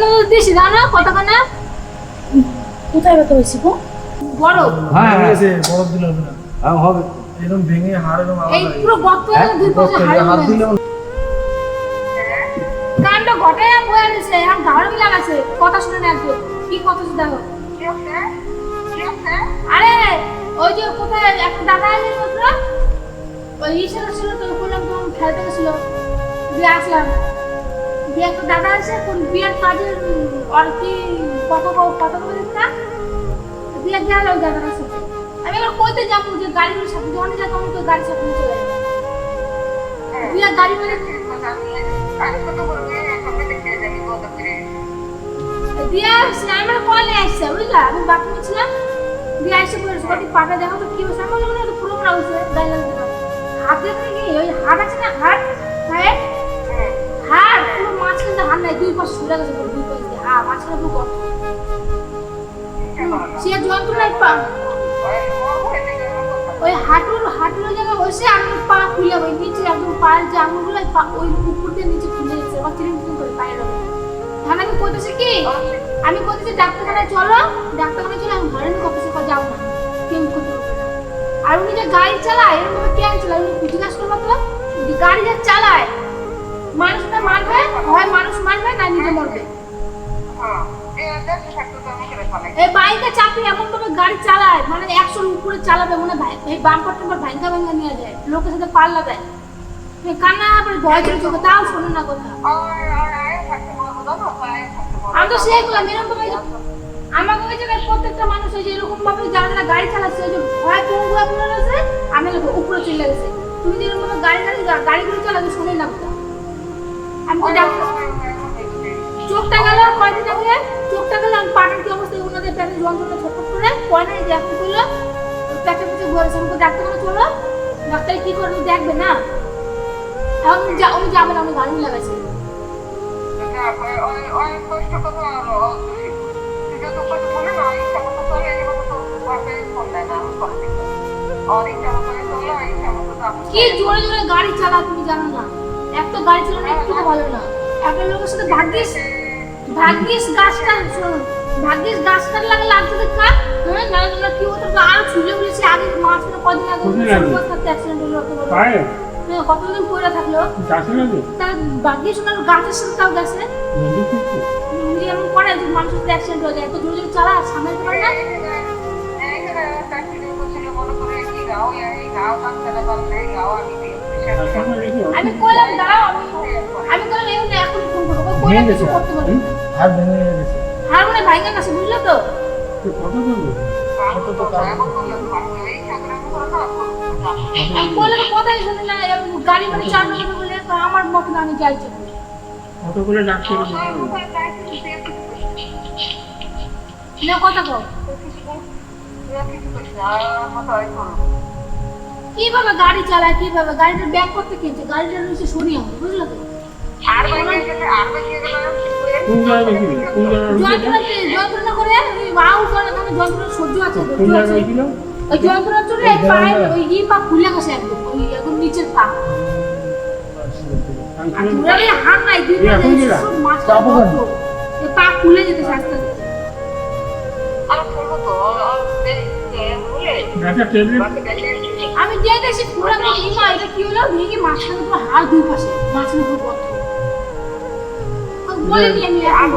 তো দিছি জানো কতখানা কোথায় ব্যথা হয়েছে গো? বড়। হ্যাঁ হ্যাঁ। ভেঙেছে, বরফ দিলে না। হ্যাঁ, হবে। এরকম ভেঙে হাড় এরকম এই পুরো গর্ত হ্যাঁ, দুই পাশে হাড় দিলে কাণ্ড ঘটায় বয়ে দিছে আর গাড়ি লাগাছে। কথা শুনে না একদম কি কথা শুনে দেখো। আরে ওই যে কোথায় একটা দাদা আছে মাত্র ওই ইশারা ছিল তো বললাম তখন খেলতে গেছিল। দিয়ে আসলাম। একটা দাদা আছে কোন বিয়ের কাজের আর কি কও- কথা বলে না? দাদার সাথে। আমি এবার কইতে যাব? যে গাড়িগুলোর সাথে যখন তো গাড়ির সাথে চলে যাব। দিয়ে গাড়ি দিয়ে আসছে আমার কলে আসছে? বুঝলা? আমি বাথরুমে ছিলাম দিয়ে আসছে পড়েছে কটি পাটা দেখো তো কি হচ্ছে আমার মনে হয় পুরো হচ্ছে গাড়ি লাগছে না। হাতে ওই হাট আছে না হাট হাট হাট পুরো মাঝখানে হাট নাই দুই পাশে ঝুলে গেছে পুরো দুই পাশে দিয়ে হ্যাঁ মাঝখানে পুরো গর্ত সে যন্ত্রণায় পা। ওই হাঁটুর হাঁটুর জায়গায় বসে আমি পা খুলে ওই নিচে একদম পায়ের যে আঙুলগুলো পা ওই উপর দিয়ে নিচে খুলে গেছে আবার তিরিং তিরিং করে পায়ের ওপর ধান কি? আমি করতেছি ডাক্তারখানায় চলো ডাক্তারখানায় চলো আমি ঘরে নিয়ে করতেছি কো যাও না। কেউ করতে আর উনি যে গাড়ি চালায় এরকম কেন চালায়? উনি জিজ্ঞাসা করব তো গাড়ি যে চালায় মানুষটা মারবে? হয় মানুষ মারবে না নিজে মরবে? এই বাইকে চাপে এমন ভাবে গাড়ি চালায় মানে একশোর উপরে চালাবে মনে এই বাম্পার টাম্পার ভাঙ্গা ভাঙ্গা নিয়ে যায়, লোকের সাথে পাল্লা দেয়। কান্না পরে ভয় চলে চোখে তাও শোনে না কথা। আমি তো সেইগুলো এরকম ভাবে আমাকে ওই জায়গায় প্রত্যেকটা মানুষ ওই যে এরকম ভাবে যারা যারা গাড়ি চালাচ্ছে ওই যে ভয় পঙ্গুয়া পড়ে রয়েছে আমি উপরে চলে গেছে। তুমি যেরকম ভাবে গাড়ি গাড়ি গাড়িগুলো চালাবে শোনে না কথা। আমি তো ডাক্তার চোখটা গেল কয়দিন আগে? চোখটা গেল আমি পাটার কি অবস্থা? ওনাদের প্যাটে যন্ত্রণা ছটফট করে পয়না যে আপনি করল প্যাটে পিছু ঘুরেছে আমি ডাক্তার চলো। ডাক্তার কি করবে দেখবে না? এখন যা- উনি যাবেন আমি গাড়ি লাগাইছি কি জোরে জোরে গাড়ি চালা তুমি জানো না? একটা গাড়ি চালানো একটু ভালো না। একটা লোকের সাথে ভাগ্যিস ভাগ্যিস গাছটা শোনো ভাগ্যিস গাছটা লাগে লাগছে তো কার হ্যাঁ না না কি হতো আর ছুলে উঠেছে আগে মাঝখানে কদিন কদিন আগে? সর্বত অ্যাক্সিডেন্ট হলো তো হ্যাঁ, কতদিন পড়ে থাকল? না তার ভাগ্যিস ওনার গাছের সাথে তাও গেছে। এমন করে যে মানুষের সাথে অ্যাক্সিডেন্ট হয়ে যায় এত জোরে জোরে চালা সামলাতে পারে না। তারপরে রেখে আমি কইলাম দাঁড়াও আমি আমি কইলাম এই না এখন ফোন করব কইলাম ভেঙে কিছু করতে পারব। হাড় ভেঙে গেছে। হার মনে ভাইঙ্গা গেছে বুঝলে তো? কত করব আমি কইলাম কথাই শুনি না গাড়ি মানে চার নম্বর বলে তো আমার মতন আমি যাইছি কত করে ডাক্তার না কথা কও। কীভাবে গাড়ি চালায় কীভাবে গাড়িটা ব্যাক করতে কিনছে গাড়িটা নিচে সরিয়ে হবে বুঝলে তো যন্ত্রণা করে করে তখন যন্ত্রণা সহ্য আছে ওই এই ওই ই পা খুলে গেছে একদম ওই একদম নিচের পা আর হাত নাই দুই পা এখন গেলা? সব মাছ চাপো কেন? পা খুলে যেতে আস্তে আস্তে একটা দেখছি পুরো আমি ইমা এটা কি হলো? ভেঙে মাঝখানে পুরো হাড় দুই পাশে মাঝখানে পুরো গর্ত বলে নি। আমি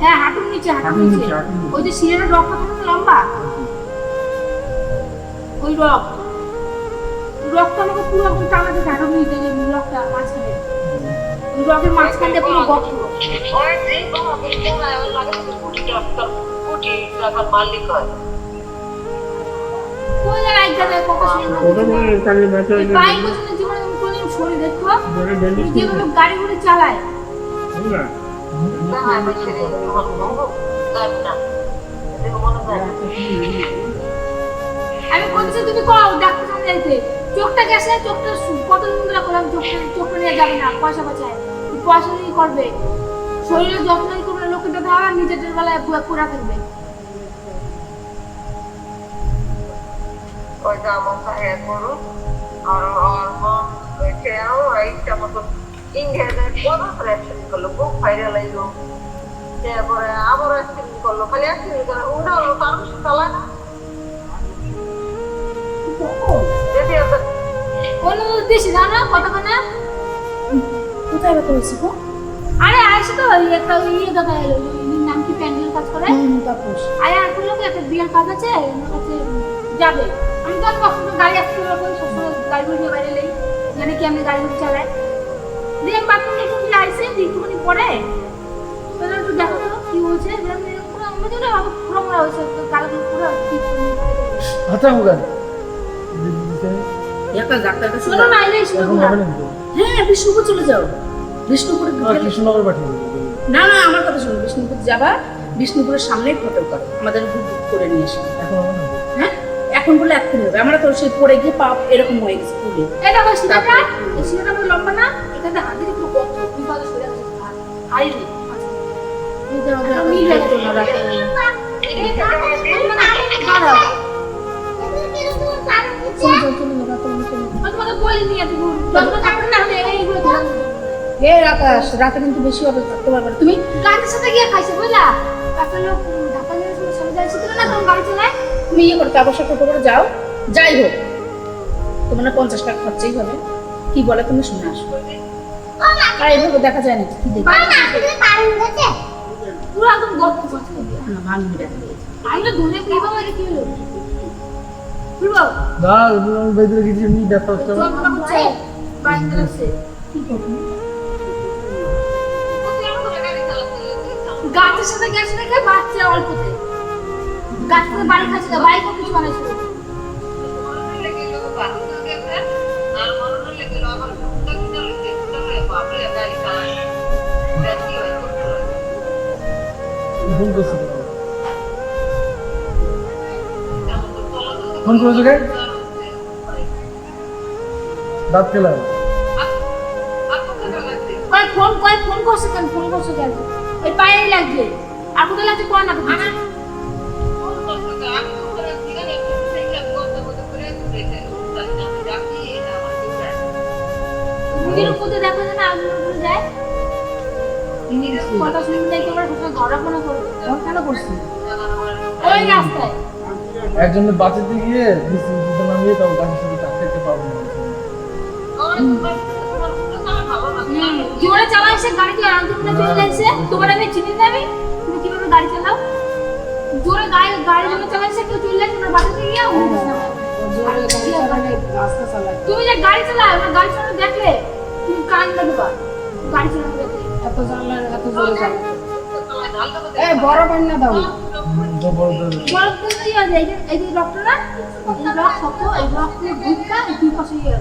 হ্যাঁ হাঁটুর নিচে হাঁটুর হাঁটুর নিচে। নিচে, হাঁটুর নিচে। ওই যে শিরের রক্ত থাকে লম্বা? ওই রক্ত। আমাকে পুরো রক্তটা মাঝখানে। ওই রক্তের মাঝখানে পুরো গর্ত মালিক হয়। গাড়িগুলো চালায়। আমি বলছি তুমি কও ডাক্তার যাইতে চোখটা গেছে চোখটা কতদিন ধরে করলাম চোখটা চোখটা নিয়ে যাবে না পয়সা বাঁচায়। পয়সা দিয়ে করবে। শরীরের যত্ন করবে লোকের আর নিজেদের বেলায় পুরা পুরা থাকবে করুক আর আর মন খেয়াও এইটা মতো ইন্ডিয়াতে বড় করে অ্যাক্সিডেন্ট করল বুক ভাইরাল হইল তারপরে আবার অ্যাক্সিডেন্ট করল খালি অ্যাক্সিডেন্ট করে ওটা হলো তার বেশি চালায় না অন্য দেশে জানো কতক্ষণে কোথায় ব্যথা হয়েছে গো? আরে আইসে তো ওই একটা ওই ইয়ে দাদা এলো নাম কি প্যান্ডেল কাজ করে? হুম, তাপস আরে আর বলল কি একটা বিয়ের কাজ আছে? আমার কাছে যাবে। আমি তো কখনো গাড়ি আসতে পারব সবসময় গাড়ি নিয়ে বাইরে নেই। জানি কি আমি গাড়ি চালাই। দিয়ে আইসে একটুখানি পরে? তাহলে একটু দেখো তো কি হয়েছে। পুরো পুরো গাড়ি পুরো কি আচ্ছা একটা ডাক্তার কাছে শোনো না এলে শুনো হ্যাঁ বিষ্ণুপুর চলে যাও। বিষ্ণুপুরে আর গেলে- কৃষ্ণনগর পাঠিয়ে না না আমার কথা শুনো বিষ্ণুপুর যাবা বিষ্ণুপুরের সামনেই ফটো করো। আমাদের বুক বুক করে নিয়ে এসো। এখন এখন বলে এক্ষুনি হবে। আমরা তো সেই পরে গিয়ে পা এরকম হয়ে গেছে পুলে এটা বসে টাকা এই সিনেমাটা পুরো লম্বা না এখানে হাতের একটু কত বিপদ সরে হাই রে। না রাতে কিন্তু বেশি হবে থাকতে পারবে তুমি গাড়ির সাথে গিয়ে খাইছে বুঝলা? একটা লোক ঢাকা নিয়ে না তখন গাড়ি চালায় তুমি ইয়ে করতে আবশ্যক টোটো করে যাও। যাই হোক তোমার না পঞ্চাশ টাকা খরচাই হবে। কি বলে তুমি শুনে আসো। আর এইভাবে দেখা যায় না কি দেখবে। পুরো একদম গর্ত করছে। না ভাঙবি আমি তো ধরে পিবা মানে কি হলো বুঝলো না আমি বাইরে গেছি এমনি ব্যথা হচ্ছে আমার। বাইরে লাগছে কি করব? গাছের সাথে গেছে দেখে বাচ্চা অল্পতে। গাছের সাথে বাড়ি খাচ্ছে না বাইক কিছু বানাইছিল ফোন করছি ফোন করেছ কে? দাঁত খেলাম ফোন কয় ফোন করছে কেন? ফোন করছে কেন? ওই পায়ে লাগছে। আর কোথায় লাগছে কয় না? তো আমার নিজের উপরে দেখা যায়? না আগুন যায় কথা শুনতে যাই তোমার কোথাও ধরাপনা করবে তোমার কেন করছি? ওই রাস্তায় একজনের বাঁচাতে গিয়ে বিসি বিসি নামিয়ে তাও গাছের সাথে চাপ খেতে পারব না। গাড়ি আনন্দপুরে চলে তোমার আমি চিনি না আমি। তুমি কীভাবে গাড়ি চালাও? জোরে গাড়ি গাড়ি কেউ চলে যাচ্ছে তোমার গিয়ে চালায়। তুমি যে গাড়ি চালাও আমার গাড়ি চালানো দেখলে? তুমি কান গাড়ি চালানো দেখলে এত জানলার এত জোরে চালায় এই বড় বান্না দাও। বড় বড় বরফ তো কি আছে এই যে এই যে রক্ত এই রক্ত শক্ত এই রক্ত দুধটা দুই পাশে ইয়ে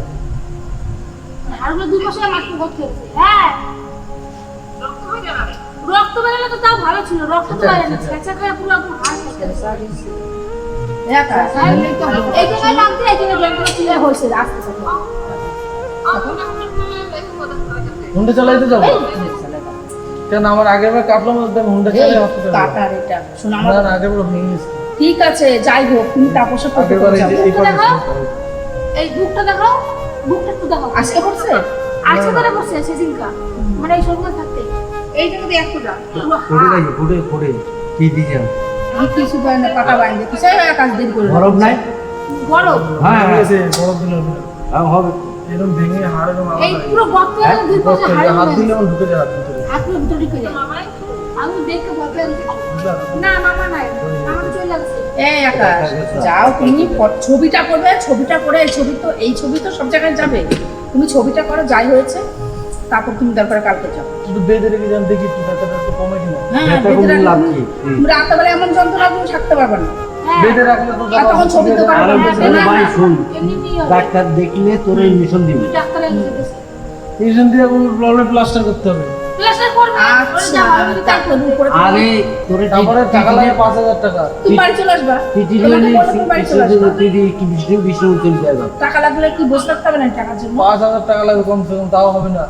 হাড়গুলো দুই পাশে মাত্র ভর্তি হ্যাঁ রক্ত বেরোলে তো তাও ভালো ছিল রক্ত তো বেরোয় না। ছেঁচা করে পুরো একদম হাড় কেটে এই লাগছে হয়েছে আস্তে আস্তে হুন্ডা চালাইতে যাব? কেন আমার আগের বার কাটলাম হুন্ডা চালাই হসপিটালে কাটার এটা শোনো আমার না আগের বার ভেঙে গেছে। ঠিক আছে যাই হোক তুমি তাপসের করতে আগের এই বুকটা দেখাও। বুকটা একটু দেখাও। আজকে করছে আজকে করে বসছে সেদিনকা মানে এই সরকার থাকতে। এই জায়গাতে এক ফুটা। পুরো ফোটে ফোটে ফোটে কি আমি কিছু পাই না কাটা বাইন্দে কিছু কাজ দিন করে গরম নাই? বরফ? হ্যাঁ হ্যাঁ। গেছে বরফ দিলে হ্যাঁ, হবে। এরকম ভেঙে হাড় এরকম এই পুরো গর্ত হ্যাঁ, দুই পাশে হাড় হাত দিলে ঢুকে যায় হাত ভিতরে হাত ভিতরে ঢুকে যায়। আমি দেখে গেছি। না মামা নাই। আমার চলে যাচ্ছে এই আকাশ যাও তুমি ছবিটা করবে ছবিটা করে এই ছবি তো এই ছবি তো সব জায়গায় যাবে। তুমি ছবিটা করো যাই হয়েছে তারপর তুমি দরকার কালকে যাও। একটু বেঁধে রেখে যান দেখি একটু ব্যথাটা একটু কমে কিনা। হ্যাঁ রাত্রেবেলা এমন যন্ত্রণা তুমি থাকতে পারবে না। বেঁধে রাখলে তো তখন ছবি তো ভাই শুন ডাক্তার দেখলে তোর দিবে। গেছিস। ইনজেকশন দিয়ে প্রবলেম প্লাস্টার করতে হবে। প্লাস্টার করবে? আরে তোর তারপরে টাকা লাগে পাঁচ হাজার টাকা। তুমি বাড়ি চলে আসবা। পিটি তোমাকে বললে তুমি বাড়ি চলে আসবা। পিটি কি বিষ্ণু বিষ্ণু চলে যাবে। টাকা লাগলে কি বসে থাকতে হবে না টাকার জন্য? পাঁচ হাজার টাকা লাগবে কমসে কম তাও হবে না।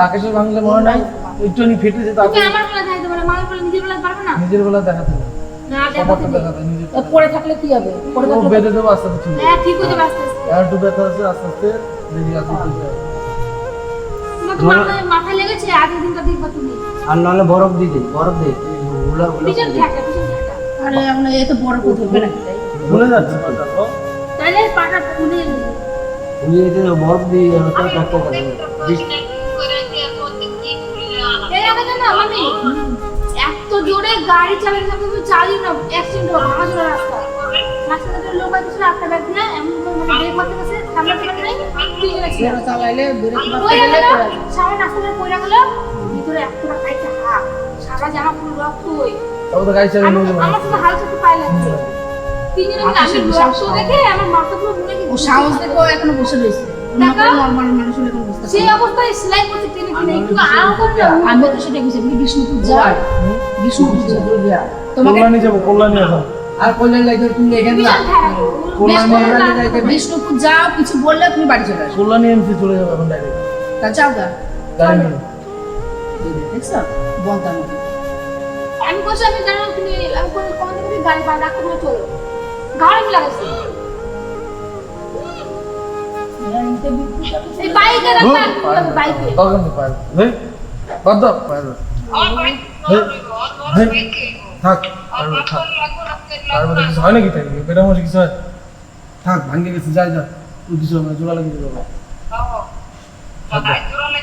রাকেশের ভাঙলে মনে নাই? একটু ফেটেছে তুমি আমার বেলা দেখাইতে পারো মায়ের বেলা নিজের বেলা পারবে না? নিজের বেলা দেখাতে হবে। না পড়ে থাকলে কি হবে? পড়ে থাকলে বেঁধে দেবো আস্তে আস্তে হ্যাঁ ঠিক হয়ে যাবে আস্তে। আস্তে আর ব্যথা আছে আস্তে আস্তে দেখি আস্তে ঠিক হবে তোমার মাথায় লেগেছে? আজকের দিনটা দেখবা তুমি। আর নাহলে বরফ দিয়ে দে বরফ দে ওগুলা ওগুলা পিছন ঠেকা পিছন ঠেকা। আরে আমরা এ তো বড় কথা হবে ভুলে যাচ্ছে তাহলে পাটা ফুলে ফুলিয়ে দে বরফ দিয়ে হাতে ডাক্তার কাছে বৃষ্টি গাড়ি চালাতে চালাতে তুমি চালিয়ে না অ্যাক্সিডেন্ট হবে ভাঙা চোরা রাস্তা। রাস্তাতে লোক আছে একটা ব্যাগ না এমন করে মানে ব্রেক মারতে গেছে সামনে পারে নাই তিনজনে ছিল চালাইলে পড়ে গেল ভিতরে একটা খাইতে হাত সারা জামা পুরো রক্ত হই তবে তো গাড়ি চালিয়ে আমার আমার তো হালকা একটু পায়ে লাগছে তিনজনে আমি রক্ত দেখে আমার মাথা পুরো মুড়ে ও সাহস দেখো এখনও বসে রয়েছে। সেই অবস্থায় সেলাই করতে একটু আরাম আমি তো সেটা বুঝি তুমি বিষ্ণুপুর যাও। বিষ্ণুপুর যাও। তোমাকে কল্যাণী যাব কল্যাণী এখন আর কল্যাণ লাগে তুমি এখানে না ভীষণ খারাপ কল্যাণী বিষ্ণুপুর যাও। কিছু বললে তুমি বাড়ি চলে আসো কল্যাণী এমসি চলে যাব এখন ডাইরেক্ট তা যাও গা। দেখছ? বলতাম আমি। জানো তুমি আমি কোন কোন গাড়ি বা রাখতে চলো গাড়ি মিলা থাক কিছু হয় নাকি তাই পেটের মধ্যে কিছু হয় থাক ভাঙ্গে গেছে যাই যা তুই কিছু হবে জোড়া লাগিয়ে দেবো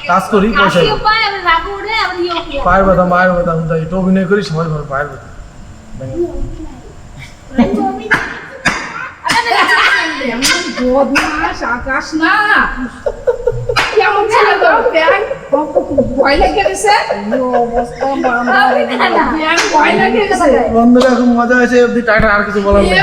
কাজ করি পয়সা পায়ের ব্যথা মায়ের ব্যথা আমি তাই একটু অভিনয় করি সবাই ভালো পায়ের ব্যথা বদমাস আকাশ না। কেমন ছিল তো? ব্যাং ভয় লাগে গেছে? অবস্থা ব্যাং ভয় লেগে গেছে। বন্ধুরা খুব মজা হয়েছে অব্দি টাটা আর কিছু বলার নেই। এ